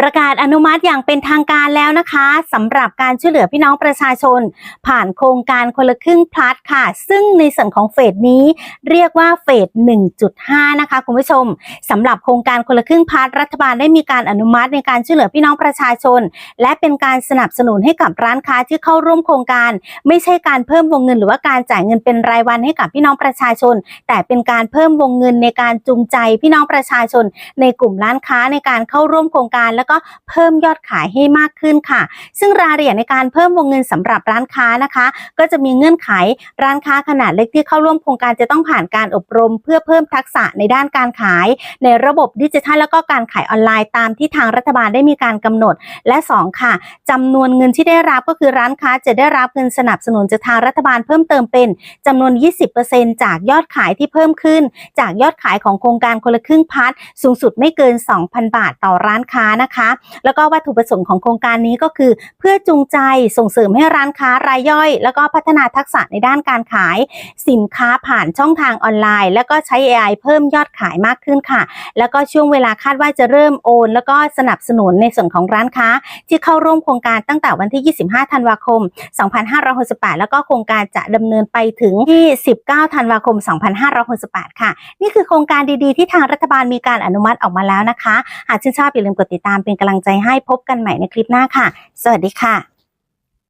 ประกาศอนุมัติอย่างเป็นทางการแล้วนะคะสำหรับการช่วยเหลือพี่น้องประชาชน ผ่านโครงการคนละครึ่งพลัสค่ะ ซึ่งในส่วนของเฟสนี้ เรียกว่าเฟส 1.5 นะคะคุณผู้ชมสำหรับโครงการคนละครึ่งพลัสรัฐบาลได้มีการอนุมัติในการช่วยเหลือพี่น้องประชาชน และเป็นการสนับสนุนให้กับร้านค้าที่เข้าร่วมโครงการ ไม่ใช่การเพิ่มวงเงิน หรือว่าการจ่ายเงินเป็นรายวันให้กับพี่น้องประชาชน แต่เป็นการเพิ่มวงเงินในการจูงใจพี่น้องประชาชน ในกลุ่มร้านค้าในการเข้าร่วมโครงการแล้วก็เพิ่มยอดขายให้มากขึ้นค่ะ ซึ่งรายละเอียดในการเพิ่มวงเงินสำหรับร้านค้านะคะ ก็จะมีเงื่อนไขร้านค้าขนาดเล็กที่เข้าร่วมโครงการจะต้องผ่านการอบรม เพื่อเพิ่มทักษะในด้านการขาย ในระบบดิจิทัล แล้วก็การขายออนไลน์ตามที่ทางรัฐบาลได้มีการกำหนด และสองค่ะจำนวนเงินที่ได้รับก็คือร้านค้าจะได้รับเงินสนับสนุนจากทางรัฐบาลเพิ่มเติมเป็นจำนวน 20%จากยอดขายที่เพิ่มขึ้น จากยอดขายของโครงการคนละครึ่งพัทสูงสุดไม่เกิน 2,000 บาทต่อร้านค้านะคะแล้วก็วัตถุประสงค์ของโครงการนี้ก็คือ เพื่อจูงใจส่งเสริมให้ร้านค้ารายย่อย แล้วก็พัฒนาทักษะในด้านการขาย สินค้าผ่านช่องทางออนไลน์ แล้วก็ใช้ AI เพิ่มยอดขายมากขึ้นค่ะ แล้วก็ช่วงเวลาคาดว่าจะเริ่มโอน แล้วก็สนับสนุนในส่วนของร้านค้า ที่เข้าร่วมโครงการตั้งแต่วันที่ 25 ธันวาคม 2568 แล้วก็โครงการจะดำเนินไปถึงที่ 19 ธันวาคม 2568 ค่ะ นี่คือโครงการดีๆ ที่ทางรัฐบาลมีการอนุมัติออกมาแล้วนะคะ หากชื่นชอบอย่าลืมกดติดตามเป็นกำลังใจให้พบกันใหม่ในคลิปหน้าค่ะ สวัสดีค่ะ